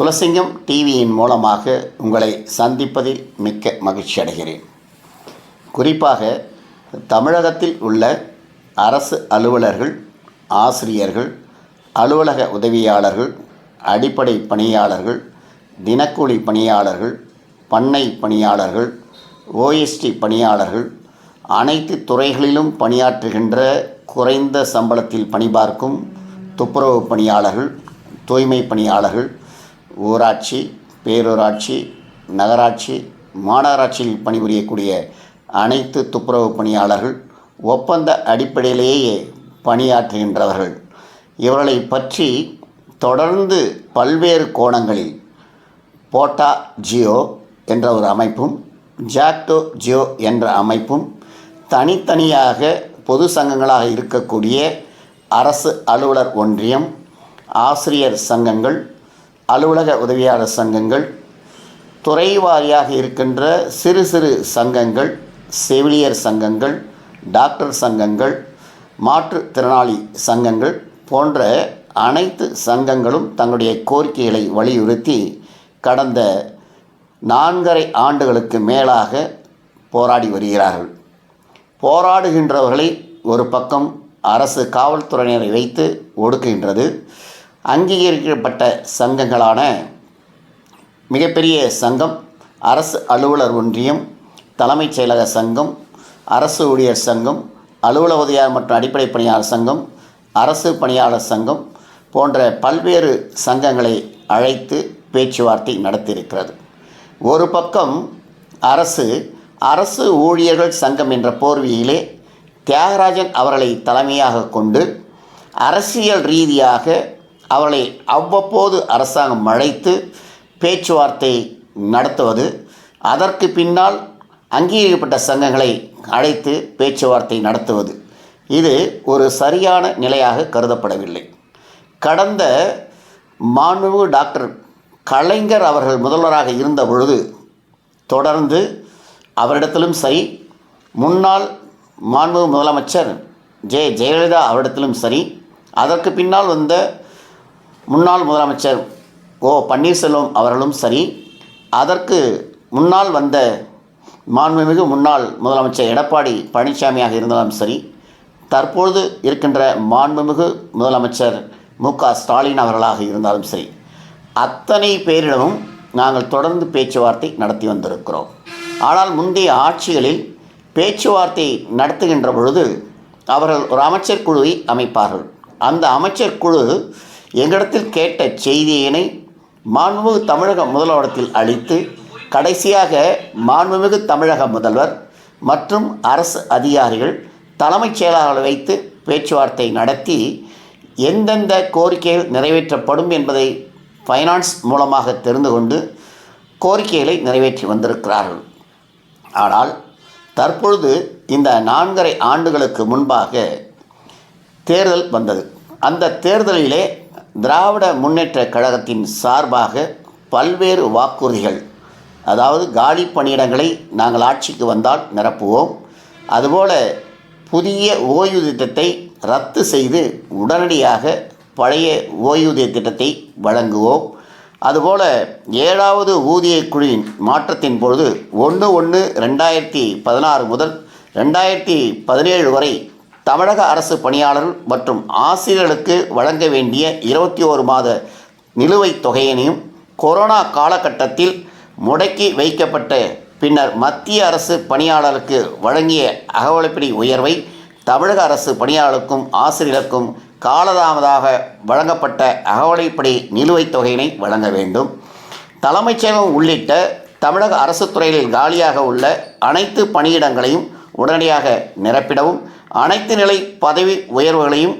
துளசிங்கம் டிவியின் மூலமாக உங்களை சந்திப்பதில் மிக்க மகிழ்ச்சி அடைகிறேன். குறிப்பாக தமிழகத்தில் உள்ள அரசு அலுவலர்கள் ஆசிரியர்கள் அலுவலக உதவியாளர்கள் அடிப்படை பணியாளர்கள் தினக்கூலி பணியாளர்கள் பண்ணை பணியாளர்கள் ஓஎஸ்டி பணியாளர்கள் அனைத்து துறைகளிலும் பணியாற்றுகின்ற குறைந்த சம்பளத்தில் பணிபார்க்கும் துப்புரவு பணியாளர்கள் தூய்மை பணியாளர்கள் ஊராட்சி பேரூராட்சி நகராட்சி மாநகராட்சியில் பணிபுரியக்கூடிய அனைத்து துப்புரவு பணியாளர்கள் ஒப்பந்த அடிப்படையிலேயே பணியாற்றுகின்றவர்கள். இவர்களை பற்றி தொடர்ந்து பல்வேறு கோணங்களில் போட்டா ஜியோ என்ற ஒரு அமைப்பும் ஜாக்டோ ஜியோ என்ற அமைப்பும் தனித்தனியாக பொது சங்கங்களாக இருக்கக்கூடிய அரசு அலுவலர் ஒன்றியம் ஆசிரியர் சங்கங்கள் அலுவலக உதவியாளர் சங்கங்கள் துறை வாரியாக இருக்கின்ற சிறு சிறு சங்கங்கள் செவிலியர் சங்கங்கள் டாக்டர் சங்கங்கள் மாற்றுத்திறனாளி சங்கங்கள் போன்ற அனைத்து சங்கங்களும் தங்களுடைய கோரிக்கைகளை வலியுறுத்தி கடந்த நான்கரை ஆண்டுகளுக்கு மேலாக போராடி வருகிறார்கள். போராடுகின்றவர்களை ஒரு பக்கம் அரசு காவல்துறையினரை வைத்து ஒடுக்குகின்றது அங்கீகரிக்கப்பட்ட சங்கங்களான மிகப்பெரிய சங்கம் அரசு அலுவலர் ஒன்றியம் தலைமைச் செயலக சங்கம் அரசு ஊழியர் சங்கம் அலுவலக உதவியாளர் மற்றும் அடிப்படை பணியாளர் சங்கம் அரசு பணியாளர் சங்கம் போன்ற பல்வேறு சங்கங்களை அழைத்து பேச்சுவார்த்தை நடத்தியிருக்கிறது. ஒரு பக்கம் அரசு அரசு ஊழியர்கள் சங்கம் என்ற போர்வையிலே தியாகராஜன் அவர்களை தலைமையாக கொண்டு அரசியல் ரீதியாக அவர்களை அவ்வப்போது அரசாங்கம் அழைத்து பேச்சுவார்த்தை நடத்துவது அதற்கு பின்னால் அங்கீகரிக்கப்பட்ட சங்கங்களை அழைத்து பேச்சுவார்த்தை நடத்துவது. இது ஒரு சரியான நிலையாக கருதப்படவில்லை. கடந்த மாண்பு டாக்டர் கலைஞர் அவர்கள் முதல்வராக இருந்த பொழுது தொடர்ந்து அவரிடத்திலும் சரி முன்னாள் மாண்பு முதலமைச்சர் ஜெ. ஜெயலலிதா அவரிடத்திலும் சரி அதற்கு பின்னால் வந்த முன்னாள் முதலமைச்சர் ஓ பன்னீர்செல்வம் அவர்களும் சரி அதற்கு முன்னால் வந்த மாண்புமிகு முன்னாள் முதலமைச்சர் எடப்பாடி பழனிசாமியாக இருந்தாலும் சரி தற்பொழுது இருக்கின்ற மாண்புமிகு முதலமைச்சர் மு க ஸ்டாலின் அவர்களாக இருந்தாலும் சரி அத்தனை பேரிடமும் நாங்கள் தொடர்ந்து பேச்சுவார்த்தை நடத்தி வந்திருக்கிறோம். ஆனால் முந்தைய ஆட்சிகளில் பேச்சுவார்த்தை நடத்துகின்ற பொழுது அவர்கள் ஒரு அமைச்சர் குழுவை அமைப்பார்கள். அந்த அமைச்சர் குழு எங்களிடத்தில் கேட்ட செய்தியினை மாண்புமிகு தமிழக முதல்வரிடத்தில் அளித்து கடைசியாக மாண்புமிகு தமிழக முதல்வர் மற்றும் அரசு அதிகாரிகள் தலைமைச் செயலாளர்களை வைத்து பேச்சுவார்த்தை நடத்தி எந்தெந்த கோரிக்கைகள் நிறைவேற்றப்படும் என்பதை ஃபைனான்ஸ் மூலமாக தெரிந்து கொண்டு கோரிக்கைகளை நிறைவேற்றி வந்திருக்கிறார்கள். ஆனால் தற்பொழுது இந்த நான்கரை ஆண்டுகளுக்கு முன்பாக தேர்தல் வந்தது. அந்த தேர்தலிலே திராவிட முன்னேற்ற கழகத்தின் சார்பாக பல்வேறு வாக்குறுதிகள் அதாவது காலி பணியிடங்களை நாங்கள் ஆட்சிக்கு வந்தால் நிரப்புவோம். அதுபோல் புதிய ஓய்வூதிய திட்டத்தை ரத்து செய்து உடனடியாக பழைய ஓய்வூதிய திட்டத்தை வழங்குவோம். அதுபோல் ஏழாவது ஊதிய குழுவின் மாற்றத்தின் பொழுது ஒன்று ஒன்று ரெண்டாயிரத்தி பதினாறு முதல் ரெண்டாயிரத்தி பதினேழு வரை தமிழக அரசு பணியாளர்கள் மற்றும் ஆசிரியர்களுக்கு வழங்க வேண்டிய இருபத்தி ஓரு மாத நிலுவைத் தொகையினையும் கொரோனா காலகட்டத்தில் முடக்கி வைக்கப்பட்ட பின்னர் மத்திய அரசு பணியாளருக்கு வழங்கிய அகவலைப்படி உயர்வை தமிழக அரசு பணியாளருக்கும் ஆசிரியருக்கும் காலதாமதாக வழங்கப்பட்ட அகவலைப்படி நிலுவைத் தொகையினை வழங்க வேண்டும். தலைமைச் செயலகம் உள்ளிட்ட தமிழக அரசு துறைகளில் காலியாக உள்ள அனைத்து பணியிடங்களையும் உடனடியாக நிரப்பிடவும் அனைத்து நிலை பதவி உயர்வுகளையும்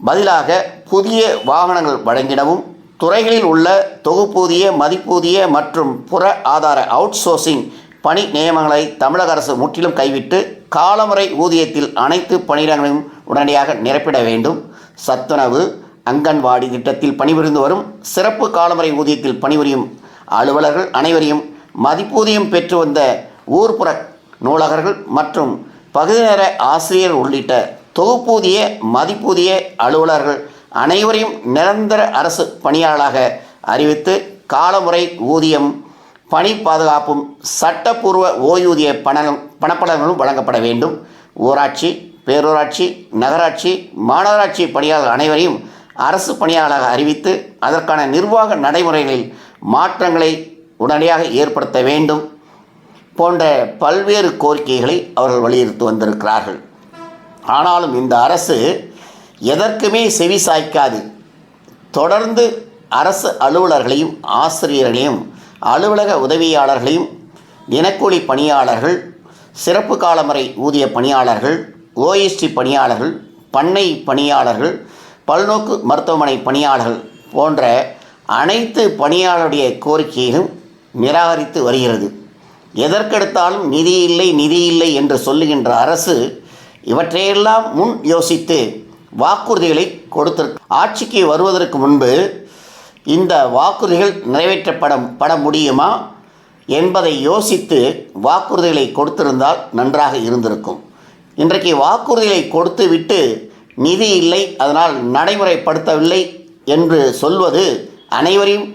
பதிலாக புதிய வாகனங்கள் வழங்கிடவும் துறைகளில் உள்ள தொகுப்பூதிய மதிப்பூதிய மற்றும் புற ஆதார அவுட்சோர்சிங் பணி நியமனங்களை தமிழக அரசு முற்றிலும் கைவிட்டு காலமுறை ஊதியத்தில் அனைத்து பணியிடங்களையும் உடனடியாக நிரப்பிட வேண்டும். சத்துணவு அங்கன்வாடி திட்டத்தில் பணிபுரிந்து வரும் சிறப்பு காலமுறை ஊதியத்தில் பணிபுரியும் அலுவலர்கள் அனைவரையும் மதிப்பூதியம் பெற்று வந்த ஊர்ப்புற நூலகர்கள் மற்றும் பகுதிநேர ஆசிரியர் உள்ளிட்ட தொகுப்பூதிய மதிப்பூதிய அலுவலர்கள் அனைவரையும் நிரந்தர அரசு பணியாளராக அறிவித்து காலமுறை ஊதியம் பணி பாதுகாப்பும் சட்டப்பூர்வ ஓய்வூதிய பணம் பணப்படங்களும் வழங்கப்பட வேண்டும். ஊராட்சி பேரூராட்சி நகராட்சி மாநகராட்சி பணியாளர் அனைவரையும் அரசு பணியாளராக அறிவித்து அதற்கான நிர்வாக நடைமுறைகளில் மாற்றங்களை உடனடியாக ஏற்படுத்த வேண்டும். போன்ற பல்வேறு கோரிக்கைகளை அவர்கள் வலியுறுத்தி வந்திருக்கிறார்கள். ஆனாலும் இந்த அரசு எதற்குமே செவி சாய்க்காது. தொடர்ந்து அரசு அலுவலர்களையும் ஆசிரியர்களையும் அலுவலக உதவியாளர்களையும் தினக்கூலி பணியாளர்கள் சிறப்பு காலமுறை ஊதிய பணியாளர்கள் ஓஎஸ்டி பணியாளர்கள் பண்ணை பணியாளர்கள் பல்நோக்கு மருத்துவமனை பணியாளர்கள் போன்ற அனைத்து பணியாளருடைய கோரிக்கையும் நிராகரித்து வருகிறது. எதற்கெடுத்தாலும் நிதி இல்லை நிதி இல்லை என்று சொல்லுகின்ற அரசு இவற்றையெல்லாம் முன் யோசித்து வாக்குறுதிகளை கொடுத்திருக்கு ஆட்சிக்கு வருவதற்கு முன்பு இந்த வாக்குறுதிகள் நிறைவேற்றப்பட பட முடியுமா என்பதை யோசித்து வாக்குறுதிகளை கொடுத்திருந்தால் நன்றாக இருந்திருக்கும். இன்றைக்கு வாக்குறுதிகளை கொடுத்துவிட்டு நிதி இல்லை அதனால் நடைமுறைப்படுத்தவில்லை என்று சொல்வது அனைவரையும்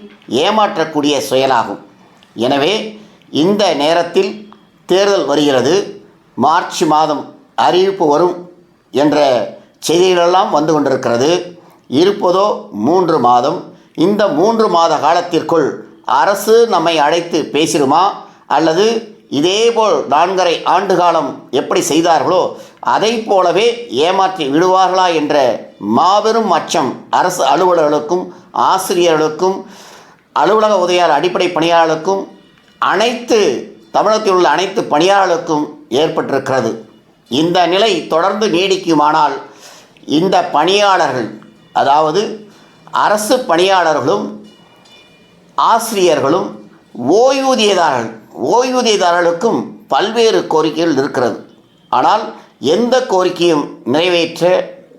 ஏமாற்றக்கூடிய செயலாகும். எனவே இந்த நேரத்தில் தேர்தல் வருகிறது. மார்ச் மாதம் அறிவிப்பு வரும் என்ற செய்திகளெல்லாம் வந்து கொண்டிருக்கிறது. இருப்பதோ மூன்று மாதம். இந்த மூன்று மாத காலத்திற்குள் அரசு நம்மை அழைத்து பேசிடுமா? அல்லது இதேபோல் நான்கரை ஆண்டு காலம் எப்படி செய்தார்களோ அதை போலவே ஏமாற்றி விடுவார்களா என்ற மாபெரும் அச்சம் அரசு அலுவலர்களுக்கும் ஆசிரியர்களுக்கும் அலுவலக உதவியாளர் அடிப்படை பணியாளர்களுக்கும் அனைத்து தமிழகத்தில் உள்ள அனைத்து பணியாளர்களுக்கும் ஏற்பட்டிருக்கிறது. இந்த நிலை தொடர்ந்து நீடிக்குமானால் இந்த பணியாளர்கள் அதாவது அரசு பணியாளர்களும் ஆசிரியர்களும் ஓய்வூதியதாரர்கள் ஓய்வூதியதாரர்களுக்கும் பல்வேறு கோரிக்கைகள் இருக்கிறது. ஆனால் எந்த கோரிக்கையும் நிறைவேற்ற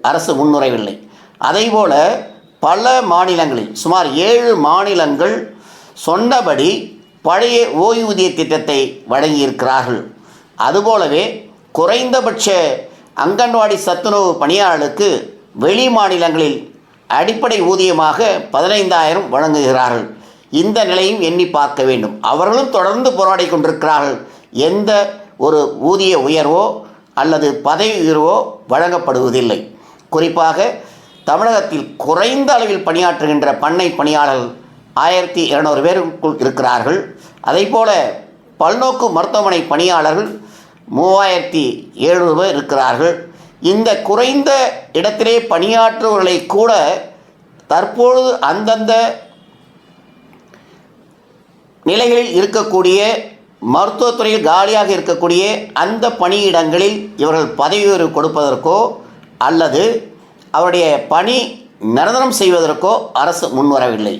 அரசு முன்னுரைவில்லை. அதேபோல பல மாநிலங்களில் சுமார் ஏழு மாநிலங்கள் சொன்னபடி பழைய ஓய்வூதிய திட்டத்தை வழங்கியிருக்கிறார்கள். அதுபோலவே குறைந்தபட்ச அங்கன்வாடி சத்துணவு பணியாளர்களுக்கு வெளி மாநிலங்களில் அடிப்படை ஊதியமாக பதினைந்தாயிரம் வழங்குகிறார்கள். இந்த நிலையும் எண்ணி பார்க்க வேண்டும். அவர்களும் தொடர்ந்து போராடி கொண்டிருக்கிறார்கள். எந்த ஒரு ஊதிய உயர்வோ அல்லது பதவி உயர்வோ வழங்கப்படுவதில்லை. குறிப்பாக தமிழகத்தில் குறைந்த அளவில் பணியாற்றுகின்ற பண்ணை பணியாளர்கள் ஆயிரத்தி இருநூறு பேருக்குள் இருக்கிறார்கள். அதேபோல பல்நோக்கு மருத்துவமனை பணியாளர்கள் மூவாயிரத்தி எழுநூறு பேர் இருக்கிறார்கள். இந்த குறைந்த இடத்திலே பணியாற்றுவர்களை கூட தற்பொழுது அந்தந்த நிலைகளில் இருக்கக்கூடிய மருத்துவத்துறையில் காலியாக இருக்கக்கூடிய அந்த பணியிடங்களில் இவர்கள் பதவி உயர்வு கொடுப்பதற்கோ அல்லது அவருடைய பணி நிரந்தரம் செய்வதற்கோ அரசு முன்வரவில்லை.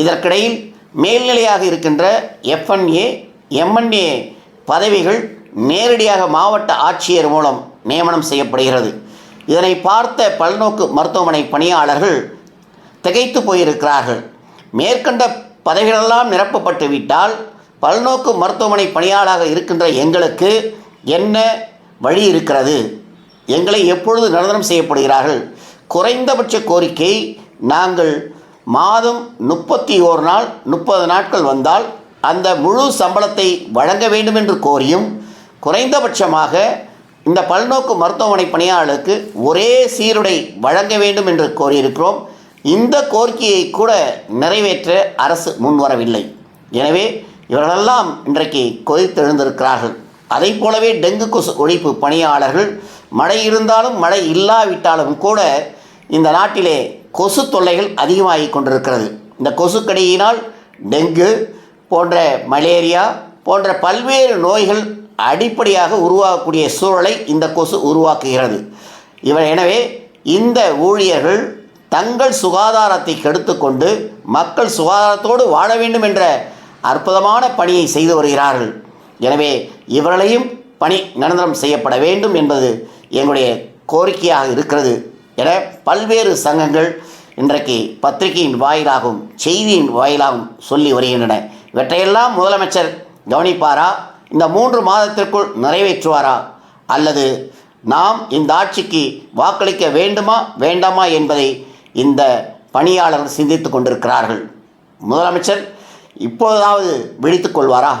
இதற்கிடையில் மேல்நிலையாக இருக்கின்ற எஃப்என்ஏ எம்என்ஏ பதவிகள் நேரடியாக மாவட்ட ஆட்சியர் மூலம் நியமனம் செய்யப்படுகிறது. இதனை பார்த்த பல்நோக்கு மருத்துவமனை பணியாளர்கள் திகைத்து போயிருக்கிறார்கள். மேற்கண்ட பதவிகளெல்லாம் நிரப்பப்பட்டு விட்டால் பல்நோக்கு மருத்துவமனை பணியாளராக இருக்கின்ற எங்களுக்கு என்ன வழி இருக்கிறது? எங்களை எப்பொழுது நிரந்தரம் செய்யப்படுகிறார்கள்? குறைந்தபட்ச கோரிக்கை நாங்கள் மாதம் முப்பத்தி ஓரு நாள் முப்பது நாட்கள் வந்தால் அந்த முழு சம்பளத்தை வழங்க வேண்டும் என்று கோரியும் குறைந்தபட்சமாக இந்த பல்நோக்கு மருத்துவமனை பணியாளர்களுக்கு ஒரே சீருடை வழங்க வேண்டும் என்று கோரியிருக்கிறோம். இந்த கோரிக்கையை கூட நிறைவேற்ற அரசு முன்வரவில்லை. எனவே இவர்களெல்லாம் இன்றைக்கு கொதித்தெழுந்திருக்கிறார்கள். அதை போலவே டெங்கு கொசு ஒழிப்பு பணியாளர்கள் மழை இருந்தாலும் மழை இல்லாவிட்டாலும் கூட இந்த நாட்டிலே கொசு தொல்லைகள் அதிகமாகி கொண்டிருக்கிறது. இந்த கொசுக்கடியினால் டெங்கு போன்ற மலேரியா போன்ற பல்வேறு நோய்கள் அடிப்படையாக உருவாகக்கூடிய சூழலை இந்த கொசு உருவாக்குகிறது. இவர் எனவே இந்த ஊழியர்கள் தங்கள் சுகாதாரத்தை கெடுத்துக்கொண்டு மக்கள் சுகாதாரத்தோடு வாழ வேண்டும் என்ற அற்புதமான பணியை செய்து வருகிறார்கள். எனவே இவர்களையும் பணி நிரந்தரம் செய்யப்பட வேண்டும் என்பது எங்களுடைய கோரிக்கையாக இருக்கிறது. என பல்வேறு சங்கங்கள் இன்றைக்கு பத்திரிகையின் வாயிலாகவும் செய்தியின் வாயிலாகவும் சொல்லி வருகின்றன. இவற்றையெல்லாம் முதலமைச்சர் கவனிப்பாரா? இந்த மூன்று மாதத்திற்குள் நிறைவேற்றுவாரா? அல்லது நாம் இந்த ஆட்சிக்கு வாக்களிக்க வேண்டுமா வேண்டாமா என்பதை இந்த பணியாளர்கள் சிந்தித்து கொண்டிருக்கிறார்கள். முதலமைச்சர் இப்போதாவது விழித்துக் கொள்வாரா?